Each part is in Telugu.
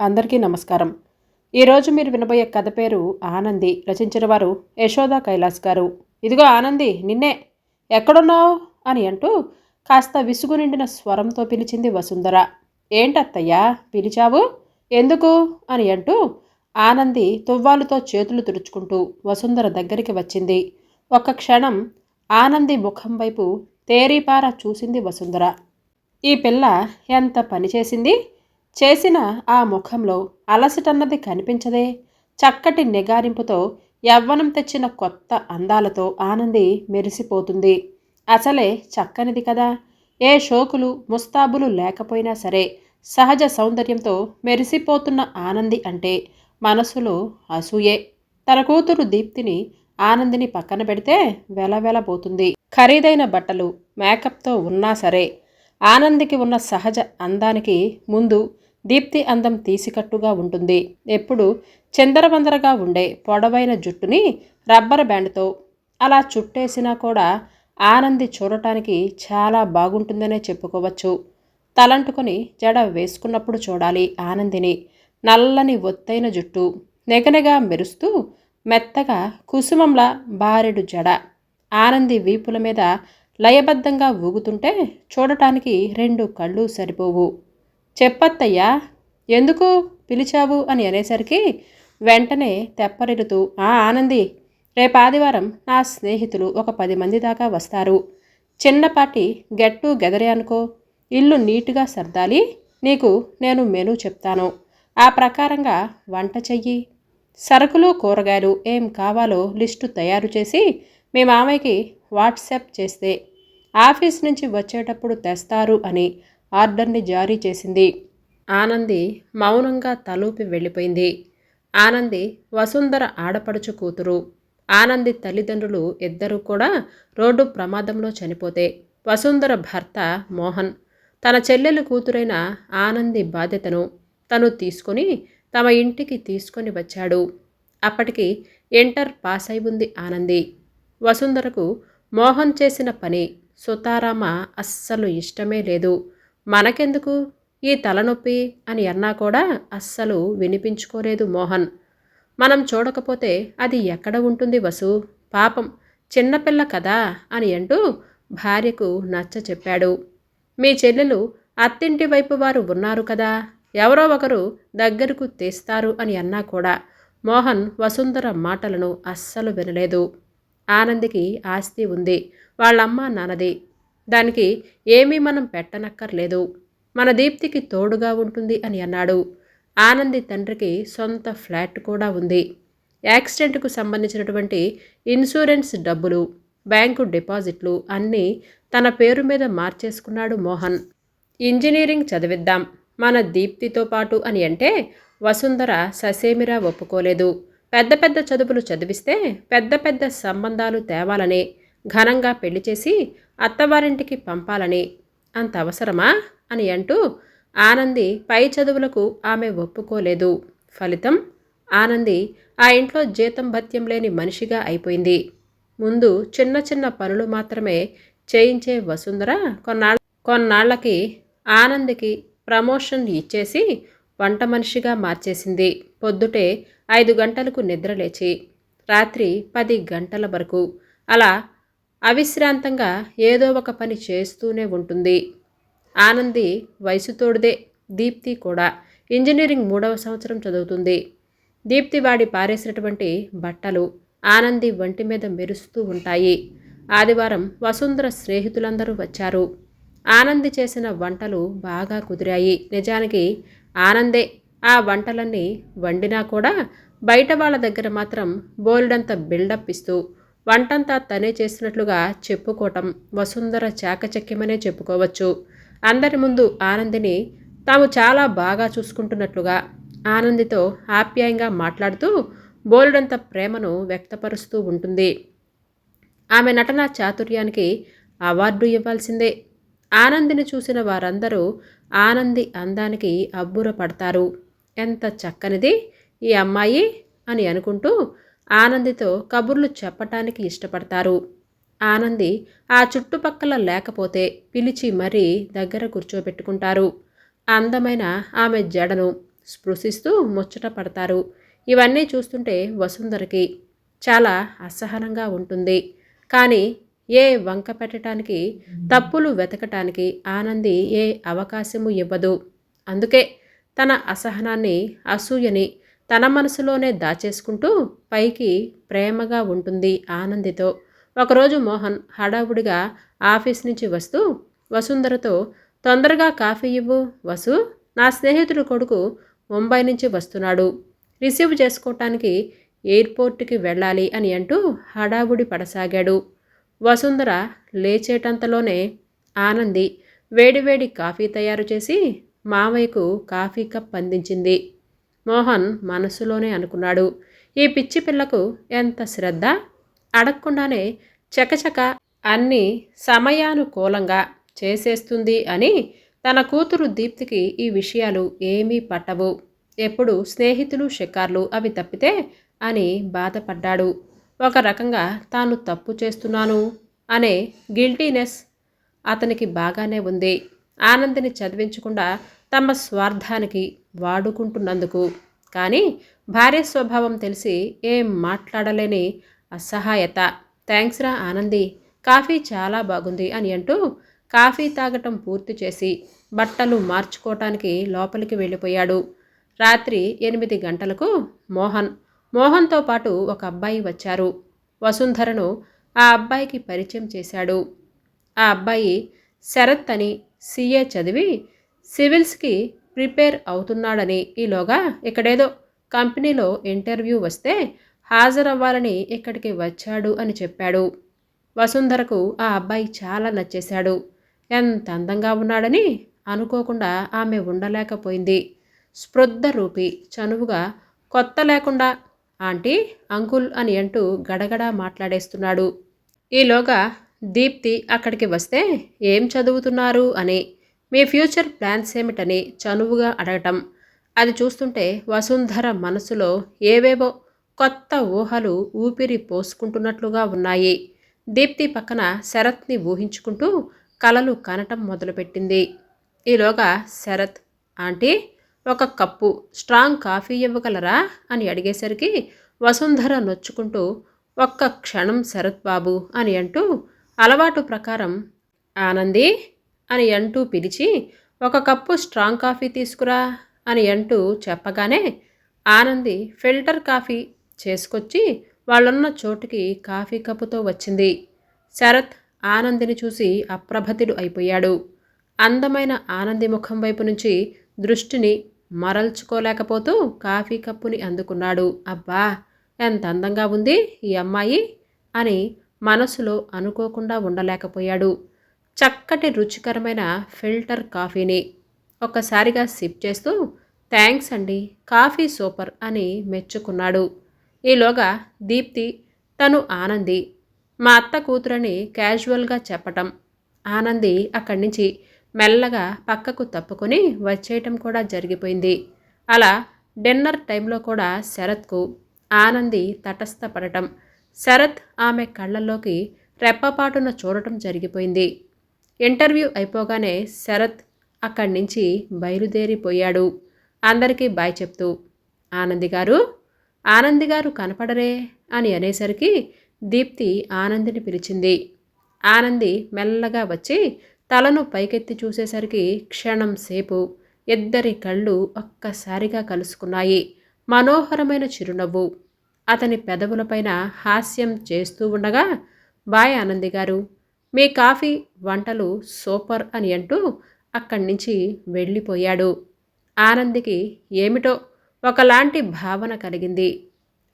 అందరికీ నమస్కారం. ఈరోజు మీరు వినబోయే కథ పేరు ఆనంది. రచించిన వారు యశోదా కైలాస్ గారు. ఇదిగో ఆనంది నిన్నే ఎక్కడున్నావు? అని అంటూ కాస్త విసుగు నిండిన స్వరంతో పిలిచింది వసుంధర. ఏంటత్తయ్యా పిలిచావు? ఎందుకు? అని అంటూ ఆనంది తువ్వాలుతో చేతులు తుడుచుకుంటూ వసుంధర దగ్గరికి వచ్చింది. ఒక క్షణం ఆనంది ముఖం వైపు తేరీపార చూసింది వసుంధర. ఈ పిల్ల ఎంత పని చేసింది? చేసిన ఆ ముఖంలో అలసటన్నది కనిపించదే. చక్కటి నిగారింపుతో యవ్వనం తెచ్చిన కొత్త అందాలతో ఆనంది మెరిసిపోతుంది. అసలే చక్కనిది కదా. ఏ షోకులు ముస్తాబులు లేకపోయినా సరే సహజ సౌందర్యంతో మెరిసిపోతున్న ఆనంది అంటే మనసులో అసూయే. తన కూతురు దీప్తిని ఆనందిని పక్కన పెడితే వెలవెలబోతుంది. ఖరీదైన బట్టలు మేకప్తో ఉన్నా సరే ఆనందికి ఉన్న సహజ అందానికి ముందు దీప్తి అందం తీసికట్టుగా ఉంటుంది. ఎప్పుడు చందరబందరగా ఉండే పొడవైన జుట్టుని రబ్బర్ బ్యాండ్తో అలా చుట్టేసినా కూడా ఆనంది చూడటానికి చాలా బాగుంటుందనే చెప్పుకోవచ్చు. తలంటుకొని జడ వేసుకున్నప్పుడు చూడాలి ఆనందిని. నల్లని ఒత్తైన జుట్టు నెగనెగా మెరుస్తూ మెత్తగా కుసుమంలా బారెడు జడ. ఆనంది వీపుల మీద లయబద్ధంగా ఊగుతుంటే చూడటానికి రెండు కళ్ళు సరిపోవు. చెప్పత్తయ్యా ఎందుకు పిలిచావు? అని అనేసరికి వెంటనే తెప్పరిరుతూ ఆ ఆనంది రేపు ఆదివారం నా స్నేహితులు ఒక పది మంది దాకా వస్తారు. చిన్నపాటి గెట్టు గెదరే అనుకో ఇల్లు నీట్గా సర్దాలి నీకు నేను మెనూ చెప్తాను. ఆ ప్రకారంగా వంట చెయ్యి. సరుకులు కూరగాయలు ఏం కావాలో లిస్టు తయారు చేసి మీ మామయ్యకి వాట్సాప్ చేస్తే ఆఫీస్ నుంచి వచ్చేటప్పుడు తెస్తారు అని ఆర్డర్ని జారీ చేసింది. ఆనంది మౌనంగా తలూపి వెళ్ళిపోయింది. ఆనంది వసుంధర ఆడపడుచు కూతురు. ఆనంది తల్లిదండ్రులు ఇద్దరూ కూడా రోడ్డు ప్రమాదంలో చనిపోతే వసుంధర భర్త మోహన్. తన చెల్లెలు కూతురైన ఆనంది బాధ్యతను తను తీసుకొని తమ ఇంటికి తీసుకొని వచ్చాడు. అప్పటికి ఇంటర్ పాస్ అయి ఉంది ఆనంది. వసుంధరకు మోహన్ చేసిన పని సుతారామ అస్సలు ఇష్టమే లేదు. మనకెందుకు? ఈ తలనొప్పి అని అన్నా కూడా అస్సలు వినిపించుకోలేదు మోహన్. మనం చూడకపోతే అది ఎక్కడ ఉంటుంది వసు? పాపం చిన్నపిల్ల కదా అని అంటూ భార్యకు నచ్చ చెప్పాడు. మీ చెల్లెలు అత్తింటి వైపు వారు ఉన్నారు కదా ఎవరో ఒకరు దగ్గరకు తీస్తారు అని అన్నా కూడా మోహన్ వసుంధర మాటలను అస్సలు వినలేదు. ఆనందికి ఆస్తి ఉంది వాళ్ళమ్మ నాన్నది. దానికి ఏమీ మనం పెట్టనక్కర్లేదు. మన దీప్తికి తోడుగా ఉంటుంది అని అన్నాడు. ఆనంది తండ్రికి సొంత ఫ్లాట్ కూడా ఉంది. యాక్సిడెంట్కు సంబంధించినటువంటి ఇన్సూరెన్స్ డబ్బులు బ్యాంకు డిపాజిట్లు అన్నీ తన పేరు మీద మార్చేసుకున్నాడు మోహన్. ఇంజనీరింగ్ చదివిద్దాం మన దీప్తితో పాటు అని అంటే వసుంధర ససేమిరా ఒప్పుకోలేదు. పెద్ద పెద్ద చదువులు చదివిస్తే పెద్ద పెద్ద సంబంధాలు తేవాలని ఘనంగా పెళ్ళి చేసి అత్తవారింటికి పంపాలని. అంత అవసరమా? అని అంటూ ఆనంది పై చదువులకు ఆమె ఒప్పుకోలేదు. ఫలితం ఆనంది ఆ ఇంట్లో జీతం భత్యం లేని మనిషిగా అయిపోయింది. ముందు చిన్న చిన్న పనులు మాత్రమే చేయించే వసుంధర కొన్నాళ్ళ కొన్నాళ్ళకి ఆనందికి ప్రమోషన్ ఇచ్చేసి వంట మనిషిగా మార్చేసింది. పొద్దుటే ఐదు గంటలకు నిద్రలేచి రాత్రి పది గంటల వరకు అలా అవిశ్రాంతంగా ఏదో ఒక పని చేస్తూనే ఉంటుంది. ఆనంది వయసుతోడిదే దీప్తి కూడా ఇంజనీరింగ్ మూడవ సంవత్సరం చదువుతుంది. దీప్తి వాడి పారేసినటువంటి బట్టలు ఆనంది వంటి మీద మెరుస్తూ ఉంటాయి. ఆదివారం వసుంధర స్నేహితులందరూ వచ్చారు. ఆనంది చేసిన వంటలు బాగా కుదిరాయి. నిజానికి ఆనందే ఆ వంటలన్నీ వండినా కూడా బయట వాళ్ళ దగ్గర మాత్రం బోల్డంత బిల్డప్ ఇస్తూ వంటంతా తనే చేసినట్లుగా చెప్పుకోవటం వసుంధర చాకచక్యమనే చెప్పుకోవచ్చు. అందరి ముందు ఆనందిని తాము చాలా బాగా చూసుకుంటున్నట్లుగా ఆనందితో ఆప్యాయంగా మాట్లాడుతూ బోలుడంత ప్రేమను వ్యక్తపరుస్తూ ఉంటుంది. ఆమె నటన చాతుర్యానికి అవార్డు ఇవ్వాల్సిందే. ఆనందిని చూసిన వారందరూ ఆనంది అందానికి అబ్బుర పడతారు ఎంత చక్కనిది ఈ అమ్మాయి అని అనుకుంటూ ఆనందితో కబుర్లు చెప్పటానికి ఇష్టపడతారు. ఆనంది ఆ చుట్టుపక్కల లేకపోతే పిలిచి మరీ దగ్గర కూర్చోబెట్టుకుంటారు. అందమైన ఆమె జడను స్పృశిస్తూ ముచ్చట పడతారు. ఇవన్నీ చూస్తుంటే వసుంధరకి చాలా అసహనంగా ఉంటుంది. కానీ ఏ వంక పెట్టడానికి తప్పులు వెతకటానికి ఆనంది ఏ అవకాశము ఇవ్వదు. అందుకే తన అసహనాన్ని అసూయని తన మనసులోనే దాచేసుకుంటూ పైకి ప్రేమగా ఉంటుంది ఆనందితో. ఒకరోజు మోహన్ హడావుడిగా ఆఫీస్ నుంచి వస్తూ వసుంధరతో తొందరగా కాఫీ ఇవ్వు వసు. నా స్నేహితుడు కొడుకు ముంబై నుంచి వస్తున్నాడు. రిసీవ్ చేసుకోవటానికి ఎయిర్పోర్ట్కి వెళ్ళాలి అని అంటూ హడావుడి పడసాగాడు. వసుంధర లేచేటంతలోనే ఆనంది వేడివేడి కాఫీ తయారు చేసి మావయ్యకు కాఫీ కప్ అందించింది. మోహన్ మనసులోనే అనుకున్నాడు. ఈ పిచ్చి పిల్లకు ఎంత శ్రద్ధ? అడగకుండానే చకచక అన్ని సమయానుకూలంగా చేసేస్తుంది అని తన కూతురు దీప్తికి ఈ విషయాలు ఏమీ పట్టవు. ఎప్పుడు స్నేహితులు షికార్లు అవి తప్పితే అని బాధపడ్డాడు. ఒక రకంగా తాను తప్పు చేస్తున్నాను అనే గిల్టీనెస్ అతనికి బాగానే ఉంది. ఆనందిని చదివించకుండా తమ స్వార్థానికి వాడుకుంటున్నందుకు. కానీ భార్య స్వభావం తెలిసి ఏం మాట్లాడలేని అసహాయత. థ్యాంక్స్ రా ఆనంది. కాఫీ చాలా బాగుంది అని అంటూ కాఫీ తాగటం పూర్తి చేసి బట్టలు మార్చుకోవటానికి లోపలికి వెళ్ళిపోయాడు. రాత్రి ఎనిమిది గంటలకు మోహన్. మోహన్తో పాటు ఒక అబ్బాయి వచ్చారు. వసుంధరను ఆ అబ్బాయికి పరిచయం చేశాడు. ఆ అబ్బాయి శరత్ అని సీఏ చదివి సివిల్స్కి ప్రిపేర్ అవుతున్నాడని ఈలోగా ఇక్కడేదో కంపెనీలో ఇంటర్వ్యూ వస్తే హాజరవ్వాలని ఇక్కడికి వచ్చాడు అని చెప్పాడు. వసుంధరకు ఆ అబ్బాయి చాలా నచ్చేశాడు. ఎంత అందంగా ఉన్నాడని అనుకోకుండా ఆమె ఉండలేకపోయింది. స్పృద్ధ రూపి చనువుగా కొత్త లేకుండా ఆంటీ అంకుల్ అని అంటూ గడగడా మాట్లాడేస్తున్నాడు. ఈలోగా దీప్తి అక్కడికి వస్తే ఏం చదువుతున్నారు? అని మీ ఫ్యూచర్ ప్లాన్స్ ఏమిటని చనువుగా అడగటం. అది చూస్తుంటే వసుంధర మనసులో ఏవేవో కొత్త ఊహలు ఊపిరి పోసుకుంటున్నట్లుగా ఉన్నాయి. దీప్తి పక్కన శరత్ని ఊహించుకుంటూ కలలు కనటం మొదలుపెట్టింది. ఈలోగా శరత్ ఆంటీ ఒక కప్పు స్ట్రాంగ్ కాఫీ ఇవ్వగలరా? అని అడిగేసరికి వసుంధర నొచ్చుకుంటూ ఒక్క క్షణం శరత్ బాబు అని అంటూ అలవాటు ప్రకారం ఆనంది అని అంటూ పిలిచి ఒక కప్పు స్ట్రాంగ్ కాఫీ తీసుకురా అని అంటూ చెప్పగానే ఆనంది ఫిల్టర్ కాఫీ చేసుకొచ్చి వాళ్ళున్న చోటుకి కాఫీ కప్పుతో వచ్చింది. శరత్ ఆనందిని చూసి అప్రభతిడు అయిపోయాడు. అందమైన ఆనంది ముఖం వైపు నుంచి దృష్టిని మరల్చుకోలేకపోతూ కాఫీ కప్పుని అందుకున్నాడు. అబ్బా ఎంత అందంగా ఉంది ఈ అమ్మాయి అని మనసులో అనుకోకుండా ఉండలేకపోయాడు. చక్కటి రుచికరమైన ఫిల్టర్ కాఫీని ఒక్కసారిగా సిప్ చేస్తూ థ్యాంక్స్ అండి కాఫీ సూపర్ అని మెచ్చుకున్నాడు. ఈలోగా దీప్తి తను ఆనంది మా అత్త కూతురని క్యాజువల్గా చెప్పటం. ఆనంది అక్కడి నుంచి మెల్లగా పక్కకు తప్పుకొని వచ్చేయటం కూడా జరిగిపోయింది. అలా డిన్నర్ టైంలో కూడా శరత్కు ఆనంది తటస్థపడటం శరత్ ఆమె కళ్ళల్లోకి రెప్పపాటున చూడటం జరిగిపోయింది. ఇంటర్వ్యూ అయిపోగానే శరత్ అక్కడి నుంచి బయలుదేరిపోయాడు. అందరికీ బాయ్ చెప్తూ ఆనంది గారు ఆనంది గారు కనపడరే అని అనేసరికి దీప్తి ఆనందిని పిలిచింది. ఆనంది మెల్లగా వచ్చి తలను పైకెత్తి చూసేసరికి క్షణం సేపు ఇద్దరి కళ్ళు ఒక్కసారిగా కలుసుకున్నాయి. మనోహరమైన చిరునవ్వు. అతని పెదవులపైన హాస్యం చేస్తూ ఉండగా బాయ్ ఆనంది గారు మీ కాఫీ వంటలు సూపర్ అని అంటూ అక్కడి నుంచి వెళ్ళిపోయాడు. ఆనందికి ఏమిటో ఒకలాంటి భావన కలిగింది.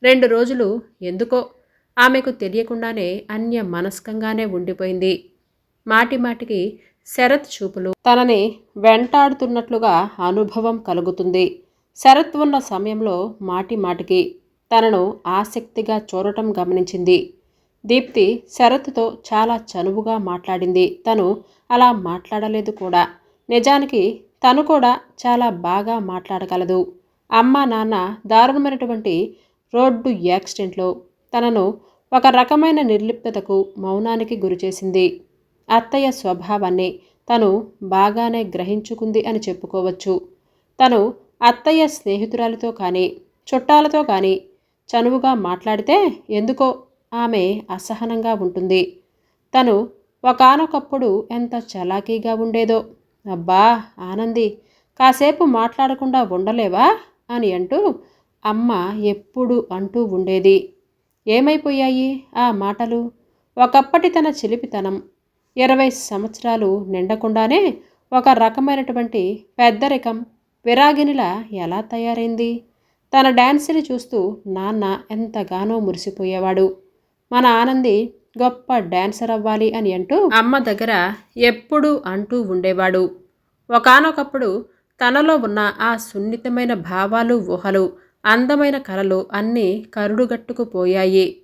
రెండు రోజులు ఎందుకో ఆమెకు తెలియకుండానే అన్య మనస్కంగానే ఉండిపోయింది మాటిమాటికి శరత్ చూపులు తనని వెంటాడుతున్నట్లుగా అనుభవం కలుగుతుంది. శరత్ ఉన్న సమయంలో మాటిమాటికి తనను ఆసక్తిగా చూడటం గమనించింది. దీప్తి శరత్తో చాలా చనువుగా మాట్లాడింది. తను అలా మాట్లాడలేదు కూడా. నిజానికి తను కూడా చాలా బాగా మాట్లాడగలదు. అమ్మ నాన్న దారుణమైనటువంటి రోడ్డు యాక్సిడెంట్లో తనను ఒక రకమైన నిర్లిప్తతకు మౌనానికి గురిచేసింది. అత్తయ్య స్వభావాన్ని తను బాగానే గ్రహించుకుంది అని చెప్పుకోవచ్చు. తను అత్తయ్య స్నేహితురాలతో కానీ చుట్టాలతో కానీ చనువుగా మాట్లాడితే ఎందుకో ఆమె అసహనంగా ఉంటుంది. తను ఒకనొకప్పుడు ఎంత చలాకీగా ఉండేదో. అబ్బా ఆనంది కాసేపు మాట్లాడకుండా ఉండలేవా? అని అంటూ అమ్మ ఎప్పుడు అంటూ ఉండేది. ఏమైపోయాయి ఆ మాటలు? ఒకప్పటి తన చిలిపితనం. ఇరవై సంవత్సరాలు నిండకుండానే ఒక రకమైనటువంటి పెద్దరికం విరాగినిలా ఎలా తయారైంది? తన డ్యాన్స్ని చూస్తూ నాన్న ఎంతగానో మురిసిపోయేవాడు. మన ఆనంది గొప్ప డాన్సర్ అవ్వాలి అని అంటూ అమ్మ దగ్గర ఎప్పుడూ అంటూ ఉండేవాడు. ఒకనొకప్పుడు తనలో ఉన్న ఆ సున్నితమైన భావాలు ఊహలు అందమైన కలలు అన్నీ కరుడుగట్టుకుపోయాయి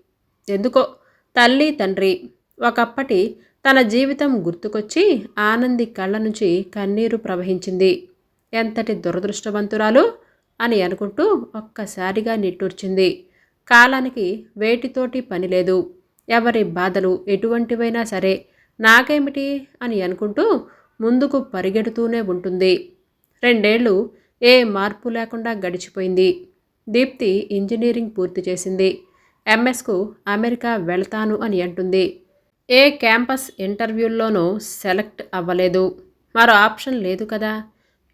ఎందుకో? తల్లి తండ్రి ఒకప్పటి తన జీవితం గుర్తుకొచ్చి ఆనంది కళ్ళ నుంచి కన్నీరు ప్రవహించింది. ఎంతటి దురదృష్టవంతురాలు అని అనుకుంటూ ఒక్కసారిగా నిట్టూర్చింది. కాలానికి వేటితోటి పని లేదు. ఎవరి బాధలు ఎటువంటివైనా సరే నాకేమిటి అని అనుకుంటూ ముందుకు పరిగెడుతూనే ఉంటుంది. రెండేళ్ళు ఏ మార్పు లేకుండా గడిచిపోయింది. దీప్తి ఇంజనీరింగ్ పూర్తి చేసింది. ఎంఎస్కు అమెరికా వెళ్తాను అని అంటుంది. ఏ క్యాంపస్ ఇంటర్వ్యూల్లోనూ సెలెక్ట్ అవ్వలేదు. మరో ఆప్షన్ లేదు కదా.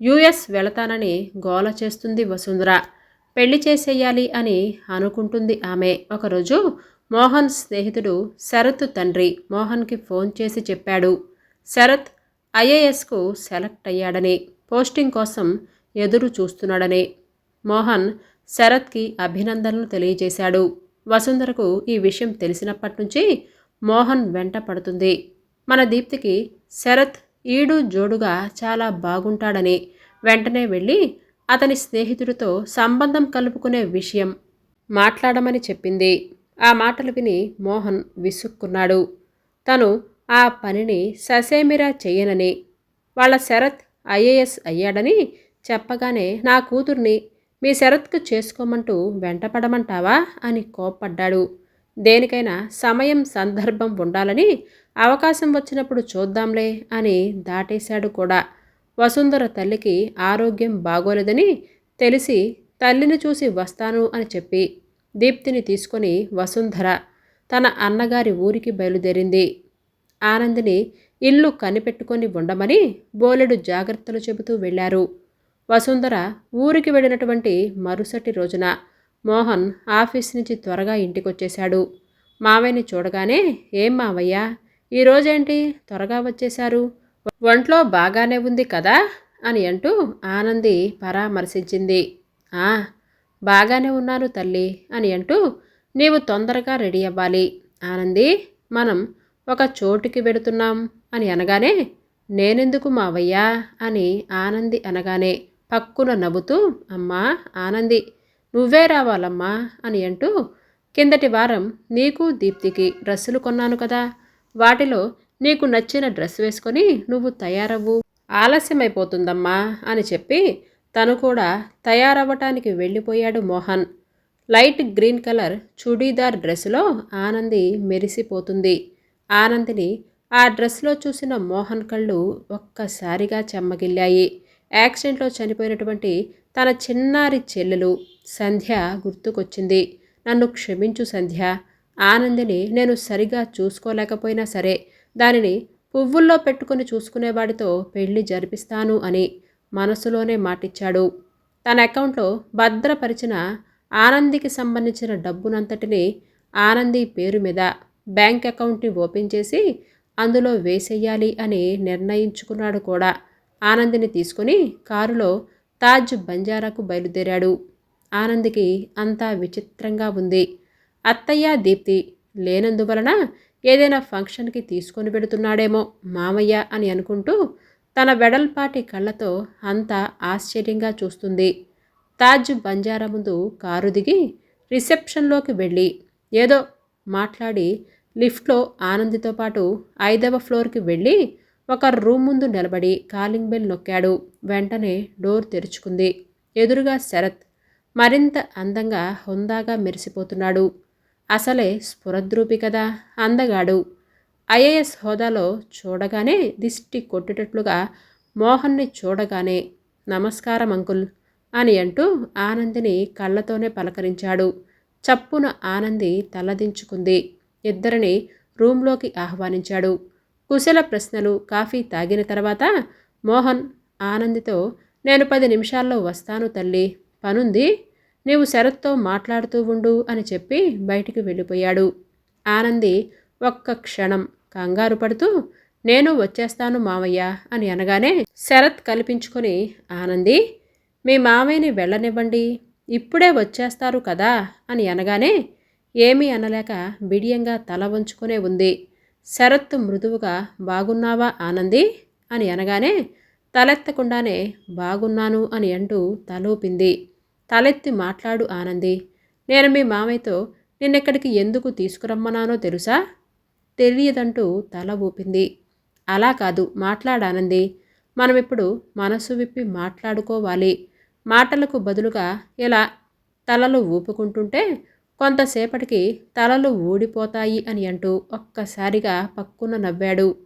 యుఎస్ వెళతానని గోల చేస్తుంది వసుంధర. పెళ్ళి చేసేయాలి అని అనుకుంటుంది ఆమె. ఒకరోజు మోహన్ స్నేహితుడు శరత్ తండ్రి మోహన్కి ఫోన్ చేసి చెప్పాడు. శరత్ ఐఏఎస్కు సెలెక్ట్ అయ్యాడని పోస్టింగ్ కోసం ఎదురు చూస్తున్నాడని. మోహన్ శరత్కి అభినందనలు తెలియజేశాడు. వసుంధరకు ఈ విషయం తెలిసినప్పటి నుంచి మోహన్ వెంట పడుతుంది. మన దీప్తికి శరత్ ఈడు జోడుగా చాలా బాగుంటాడని వెంటనే వెళ్ళి అతని స్నేహితుడితో సంబంధం కలుపుకునే విషయం మాట్లాడమని చెప్పింది. ఆ మాటలు విని మోహన్ విసుక్కున్నాడు. తను ఆ పనిని ససేమిరా చేయనని వాళ్ళ శరత్ ఐఏఎస్ అయ్యాడని చెప్పగానే నా కూతుర్ని మీ శరత్కు చేసుకోమంటూ వెంటపడమంటావా అని కోప్పడ్డాడు. దేనికైనా సమయం సందర్భం ఉండాలని అవకాశం వచ్చినప్పుడు చూద్దాంలే అని దాటేశాడు కూడా. వసుంధర తల్లికి ఆరోగ్యం బాగోలేదని తెలిసి తల్లిని చూసి వస్తాను అని చెప్పి దీప్తిని తీసుకొని వసుంధర తన అన్నగారి ఊరికి బయలుదేరింది. ఆనందిని ఇల్లు కనిపెట్టుకొని ఉండమని బోలెడు జాగ్రత్తలు చెబుతూ వెళ్ళారు. వసుంధర ఊరికి వెళ్ళినటువంటి మరుసటి రోజున మోహన్ ఆఫీస్ నుంచి త్వరగా ఇంటికొచ్చేశాడు. మావయ్యని చూడగానే ఏం మావయ్య ఈరోజేంటి త్వరగా వచ్చేశారు. ఒంట్లో బాగానే ఉంది కదా? అని అంటూ ఆనంది పరామర్శించింది. ఆ బాగానే ఉన్నాను తల్లి అని అంటూ నీవు తొందరగా రెడీ అవ్వాలి. ఆనంది మనం ఒక చోటుకి వెడుతున్నాం అని అనగానే నేనెందుకు మావయ్యా? అని ఆనంది అనగానే పక్కున నవ్వుతూ అమ్మా ఆనంది నువ్వే రావాలమ్మా అని అంటూ కిందటి వారం నీకు దీప్తికి డ్రెస్సులు కొన్నాను కదా? వాటిలో నీకు నచ్చిన డ్రెస్ వేసుకొని నువ్వు తయారవ్వు. ఆలస్యమైపోతుందమ్మా అని చెప్పి తను కూడా తయారవ్వటానికి వెళ్ళిపోయాడు Mohan. Light green colour churidar డ్రెస్సులో Anandi మెరిసిపోతుంది. ఆనందిని ఆ డ్రెస్లో చూసిన మోహన్ కళ్ళు ఒక్కసారిగా చెమ్మగిల్లాయి. యాక్సిడెంట్లో చనిపోయినటువంటి తన చిన్నారి చెల్లెలు సంధ్య గుర్తుకొచ్చింది. నన్ను క్షమించు సంధ్య. ఆనందిని నేను సరిగా చూసుకోలేకపోయినా సరే దానిని పువ్వుల్లో పెట్టుకుని చూసుకునేవాడితో పెళ్ళి జరిపిస్తాను అని మనసులోనే మాటిచ్చాడు. తన అకౌంట్లో భద్రపరిచిన ఆనందికి సంబంధించిన డబ్బునంతటిని ఆనంది పేరు మీద బ్యాంక్ అకౌంట్ని ఓపెన్ చేసి అందులో వేసేయాలి అని నిర్ణయించుకున్నాడు కూడా. ఆనందిని తీసుకుని కారులో తాజ్ బంజారాకు బయలుదేరాడు. ఆనందికి అంతా విచిత్రంగా ఉంది. అత్తయ్య దీప్తి లేనందువలన ఏదైనా ఫంక్షన్కి తీసుకొని పెడుతున్నాడేమో మామయ్య అని అనుకుంటూ తన వెడల్పాటి కళ్ళతో అంతా ఆశ్చర్యంగా చూస్తుంది. తాజ్ బంజారా ముందు కారు దిగి రిసెప్షన్లోకి వెళ్ళి ఏదో మాట్లాడి లిఫ్ట్లో ఆనందితో పాటు ఐదవ ఫ్లోర్కి వెళ్ళి ఒక రూమ్ ముందు నిలబడి కాలింగ్ బెల్ నొక్కాడు. వెంటనే డోర్ తెరుచుకుంది. ఎదురుగా శరత్ మరింత అందంగా హుందాగా మెరిసిపోతున్నాడు. అసలే స్ఫురద్రూపి కదా? అందగాడు. ఐఏఎస్ హోదాలో చూడగానే దిష్టి కొట్టేటట్లుగా మోహన్ని చూడగానే నమస్కారం అంకుల్ అని అంటూ ఆనందిని కళ్ళతోనే పలకరించాడు. చప్పున ఆనంది తలదించుకుంది. ఇద్దరిని రూంలోకి ఆహ్వానించాడు. కుశల ప్రశ్నలు కాఫీ తాగిన తర్వాత మోహన్ ఆనందితో నేను పది నిమిషాల్లో వస్తాను తల్లి. పనుంది? నీవు శరత్తో మాట్లాడుతూ ఉండు అని చెప్పి బయటికి వెళ్ళిపోయాడు. ఆనంది ఒక్క క్షణం కంగారు పడుతూ నేను వచ్చేస్తాను మావయ్య అని అనగానే శరత్ కల్పించుకొని ఆనంది మీ మామయ్యని వెళ్ళనివ్వండి. ఇప్పుడే వచ్చేస్తారు కదా అని అనగానే ఏమీ అనలేక బిడియంగా తల వంచుకునే ఉంది. శరత్ మృదువుగా బాగున్నావా ఆనంది? అని అనగానే తలెత్తకుండానే బాగున్నాను అని అంటూ తలూపింది. తలెత్తి మాట్లాడు ఆనంది. నేను మీ మామయ్యతో నిన్నెక్కడికి ఎందుకు తీసుకురమ్మన్నానో తెలుసా? తెలియదంటూ తల ఊపింది. అలా కాదు మాట్లాడానంది మనమిప్పుడు మనసు విప్పి మాట్లాడుకోవాలి. మాటలకు బదులుగా ఇలా తలలు ఊపుకుంటుంటే కొంతసేపటికి తలలు ఊడిపోతాయి అని అంటూ ఒక్కసారిగా పక్కున నవ్వాడు.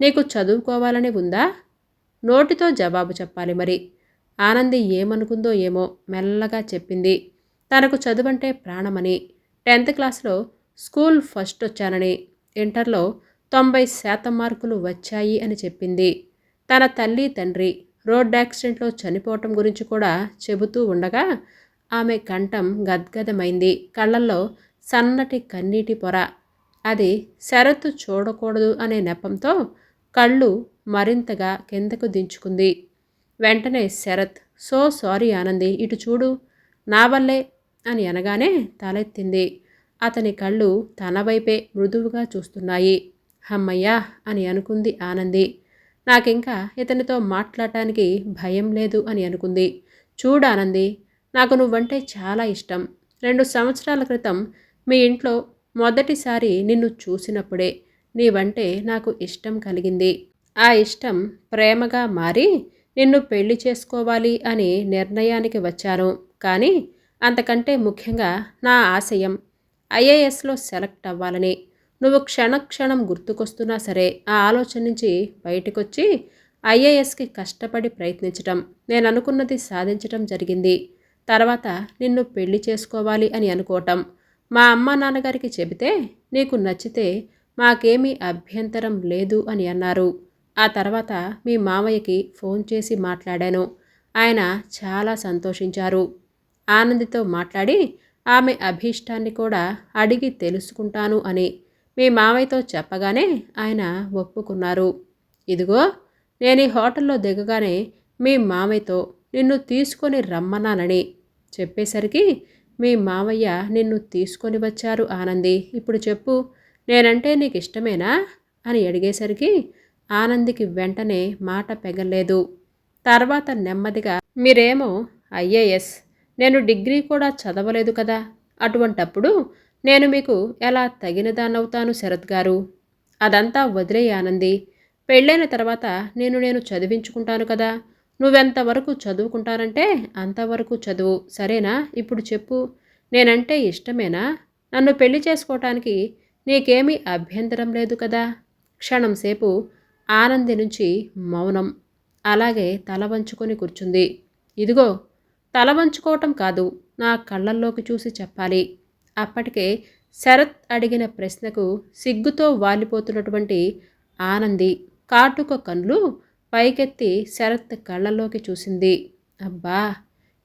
నీకు చదువుకోవాలని ఉందా? నోటితో జవాబు చెప్పాలి మరి. ఆనంది ఏమనుకుందో ఏమో మెల్లగా చెప్పింది. తనకు చదువంటే ప్రాణమని. టెన్త్ క్లాస్లో స్కూల్ ఫస్ట్ వచ్చానని. ఇంటర్లో తొంభై శాతం మార్కులు వచ్చాయి అని చెప్పింది. తన తల్లి తండ్రి రోడ్ యాక్సిడెంట్లో చనిపోవటం గురించి కూడా చెబుతూ ఉండగా ఆమె కంఠం గద్గదమైంది. కళ్ళల్లో సన్నటి కన్నీటి పొర. అది శరత్తు చూడకూడదు అనే నెపంతో కళ్ళు మరింతగా కిందకు దించుకుంది. వెంటనే శరత్ సో సారీ ఆనంది ఇటు చూడు నా వల్లే అని అనగానే తలెత్తింది. అతని కళ్ళు తన వైపే మృదువుగా చూస్తున్నాయి. హమ్మయ్యా అని అనుకుంది ఆనంది. నాకింకా ఇతనితో మాట్లాడటానికి భయం లేదు అని అనుకుంది. చూడు ఆనంది నాకు నువ్వంటే చాలా ఇష్టం. రెండు సంవత్సరాల క్రితం మీ ఇంట్లో మొదటిసారి నిన్ను చూసినప్పుడే నీవంటే నాకు ఇష్టం కలిగింది. ఆ ఇష్టం ప్రేమగా మారి నిన్ను పెళ్ళి చేసుకోవాలి అని నిర్ణయానికి వచ్చాను. కానీ అంతకంటే ముఖ్యంగా నా ఆశయం ఐఏఎస్లో సెలెక్ట్ అవ్వాలని. నువ్వు క్షణక్షణం గుర్తుకొస్తున్నా సరే ఆ ఆలోచన నుంచి బయటకొచ్చి ఐఏఎస్కి కష్టపడి ప్రయత్నించటం నేను అనుకున్నది సాధించటం జరిగింది. తర్వాత నిన్ను పెళ్ళి చేసుకోవాలి అని అనుకోవటం. మా అమ్మ నాన్నగారికి చెబితే నీకు నచ్చితే మాకేమీ అభ్యంతరం లేదు అని అన్నారు. ఆ తర్వాత మీ మామయ్యకి ఫోన్ చేసి మాట్లాడాను. ఆయన చాలా సంతోషించారు. ఆనందితో మాట్లాడి ఆమె అభీష్టాన్ని కూడా అడిగి తెలుసుకుంటాను అని మీ మామయ్యతో చెప్పగానే ఆయన ఒప్పుకున్నారు. ఇదిగో నేను ఈ హోటల్లో దిగగానే మీ మామయ్యతో నిన్ను తీసుకొని రమ్మన్నానని చెప్పేసరికి మీ మామయ్య నిన్ను తీసుకొని వచ్చారు ఆనంది. ఇప్పుడు చెప్పు నేనంటే నీకు ఇష్టమేనా అని అడిగేసరికి ఆనందికి వెంటనే మాట పెగలేదు తర్వాత నెమ్మదిగా మీరేమో ఐఏఎస్ నేను డిగ్రీ కూడా చదవలేదు కదా అటువంటప్పుడు నేను మీకు ఎలా తగినదానవుతాను శరత్ గారు అదంతా వదిలే ఆనంది. పెళ్ళైన తర్వాత నేను నేను చదివించుకుంటాను కదా నువ్వెంతవరకు చదువుకుంటానంటే అంతవరకు చదువు. సరేనా? ఇప్పుడు చెప్పు. నేనంటే ఇష్టమేనా? నన్ను పెళ్ళి చేసుకోవటానికి నీకేమీ అభ్యంతరం లేదు కదా. క్షణం సేపు ఆనంది నుంచి మౌనం. అలాగే తల వంచుకొని కూర్చుంది. ఇదిగో తల వంచుకోవటం కాదు నా కళ్ళల్లోకి చూసి చెప్పాలి. అప్పటికే శరత్ అడిగిన ప్రశ్నకు సిగ్గుతో వాలిపోతున్నటువంటి ఆనంది కాటుక కళ్ళు పైకెత్తి శరత్ కళ్ళల్లోకి చూసింది. అబ్బా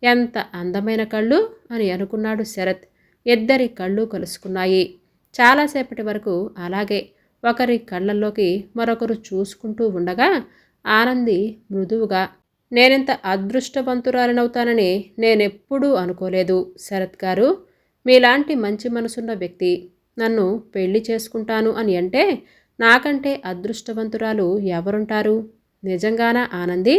ఎంత అందమైన కళ్ళు అని అనుకున్నాడు శరత్. ఇద్దరి కళ్ళు కలుసుకున్నాయి. చాలాసేపటి వరకు అలాగే ఒకరి కళ్ళల్లోకి మరొకరు చూసుకుంటూ ఉండగా ఆనంది మృదువుగా నేనెంత అదృష్టవంతురాలనవుతానని నేనెప్పుడూ అనుకోలేదు శరత్ గారు. మీలాంటి మంచి మనసున్న వ్యక్తి నన్ను పెళ్ళి చేసుకుంటాను అని అంటే నాకంటే అదృష్టవంతురాలు ఎవరుంటారు? నిజంగానా ఆనంది?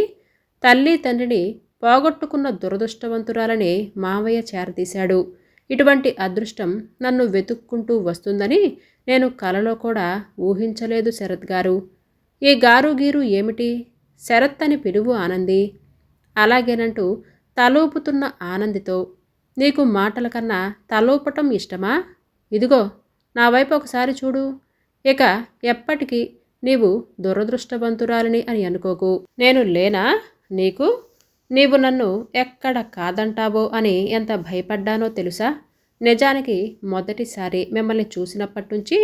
తల్లి తండ్రిని పోగొట్టుకున్న దురదృష్టవంతురాలని మావయ్య చేరదీశాడు. ఇటువంటి అదృష్టం నన్ను వెతుక్కుంటూ వస్తుందని నేను కలలో కూడా ఊహించలేదు శరత్ గారు. ఈ గారు గీరు ఏమిటి? శరత్ అని పిలువు ఆనంది. అలాగేనంటూ తలూపుతున్న ఆనందితో నీకు మాటల కన్నా తలూపటం ఇష్టమా? ఇదిగో నా వైపు ఒకసారి చూడు. ఇక ఎప్పటికీ నీవు దురదృష్టవంతురాలిని అని అనుకోకు. నేను లేనా? నీకు? నీవు నన్ను ఎక్కడ కాదంటావో అని ఎంత భయపడ్డానో తెలుసా? నిజానికి మొదటిసారి మిమ్మల్ని చూసినప్పటి నుంచి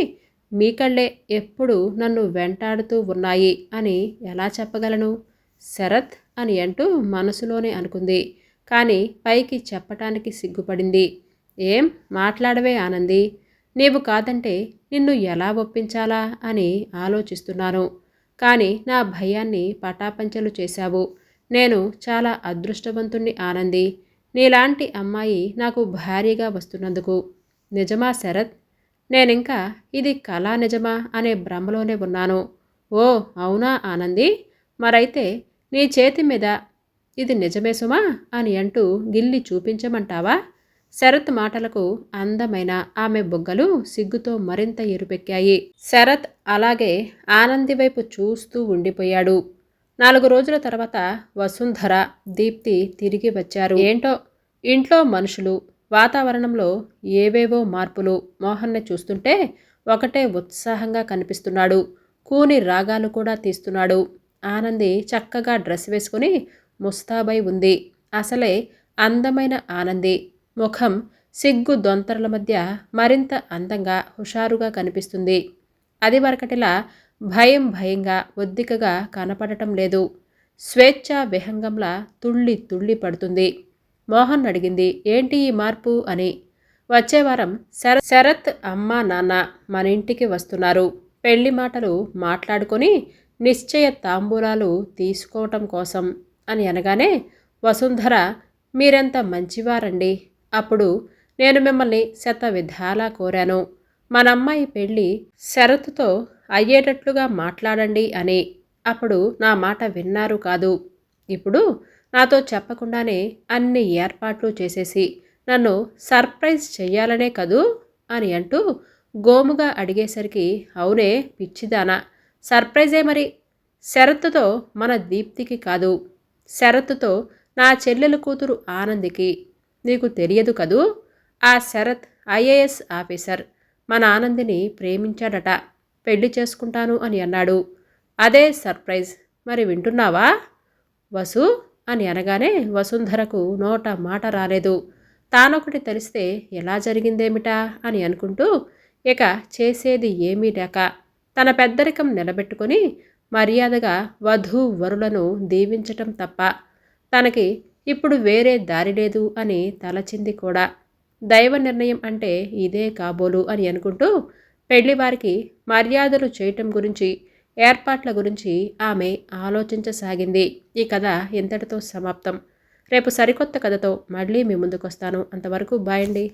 మీ కళ్ళే ఎప్పుడు నన్ను వెంటాడుతూ ఉన్నాయి అని ఎలా చెప్పగలను? శరత్ అని అంటూ మనసులోనే అనుకుంది. కానీ పైకి చెప్పటానికి సిగ్గుపడింది. ఏం మాట్లాడవే ఆనంది. నీవు కాదంటే నిన్ను ఎలా ఒప్పించాలా అని ఆలోచిస్తున్నాను. కానీ నా భయాన్ని పటాపంచలు చేశావు. నేను చాలా అదృష్టవంతుణ్ణి ఆనంది. నీలాంటి అమ్మాయి నాకు భారీగా వస్తున్నందుకు. నిజమా శరత్? నేనింకా ఇది కళా నిజమా అనే భ్రమలోనే ఉన్నాను. ఓ అవునా ఆనంది? మరైతే నీ చేతి మీద ఇది నిజమే సుమా అని అంటూ గిల్లి చూపించమంటావా? శరత్ మాటలకు అందమైన ఆమె బుగ్గలు సిగ్గుతో మరింత ఎరుపెక్కాయి. శరత్ అలాగే ఆనంది వైపు చూస్తూ ఉండిపోయాడు. నాలుగు రోజుల తర్వాత వసుంధర దీప్తి తిరిగి వచ్చారు. ఏంటో? ఇంట్లో మనుషులు వాతావరణంలో ఏవేవో మార్పులు మోహన్ని చూస్తుంటే ఒకటే ఉత్సాహంగా కనిపిస్తున్నాడు. కూని రాగాలు కూడా తీస్తున్నాడు. ఆనంది చక్కగా డ్రెస్ వేసుకుని ముస్తాబై ఉంది. అసలే అందమైన ఆనంది. ముఖం సిగ్గు దొంతరల మధ్య మరింత అందంగా హుషారుగా కనిపిస్తుంది. అది వరకటిలా భయం భయంగా ఒద్దికగా కనపడటం లేదు. స్వేచ్ఛ విహంగంలా తుళ్ళి తుళ్ళి పడుతుంది. మోహన్ అడిగింది ఏంటి ఈ మార్పు? అని. వచ్చే వారం శర శరత్ అమ్మ నాన్న మన ఇంటికి వస్తున్నారు. పెళ్ళి మాటలు మాట్లాడుకొని నిశ్చయ తాంబూలాలు తీసుకోవటం కోసం అని అనగానే వసుంధర మీరెంత మంచివారండి. అప్పుడు నేను మిమ్మల్ని శత విధాలా కోరాను. మన అమ్మాయి పెళ్ళి శరత్తో అయ్యేటట్లుగా మాట్లాడండి అని అప్పుడు నా మాట విన్నారు కాదు. ఇప్పుడు నాతో చెప్పకుండానే అన్ని ఏర్పాట్లు చేసేసి నన్ను సర్ప్రైజ్ చెయ్యాలనే కదూ? అని అంటూ గోముగా అడిగేసరికి అవునే పిచ్చిదానా సర్ప్రైజే మరి. శరత్తుతో మన దీప్తికి కాదు. శరత్తుతో నా చెల్లెల కూతురు ఆనందికి. నీకు తెలియదు కదూ? ఆ శరత్ ఐఏఎస్ ఆఫీసర్. మన ఆనందిని ప్రేమించాడట. పెళ్ళి చేసుకుంటాను అని అన్నాడు. అదే సర్ప్రైజ్. మరి వింటున్నావా? వసు అని అనగానే వసుంధరకు నోట మాట రాలేదు. తానొకటి తెలిస్తే ఎలా జరిగిందేమిటా అని అనుకుంటూ ఇక చేసేది ఏమీ లేక తన పెద్దరికం నిలబెట్టుకొని మర్యాదగా వధూ వరులను దీవించటం తప్ప తనకి ఇప్పుడు వేరే దారి లేదు అని తలచింది కూడా. దైవ నిర్ణయం అంటే ఇదే కాబోలు అని అనుకుంటూ పెళ్ళివారికి మర్యాదలు చేయటం గురించి ఏర్పాట్ల గురించి ఆమె ఆలోచించసాగింది. ఈ కథ ఇంతటితో సమాప్తం. రేపు సరికొత్త కథతో మళ్ళీ మీ ముందుకు వస్తాను అంతవరకు బాయ్ అండి.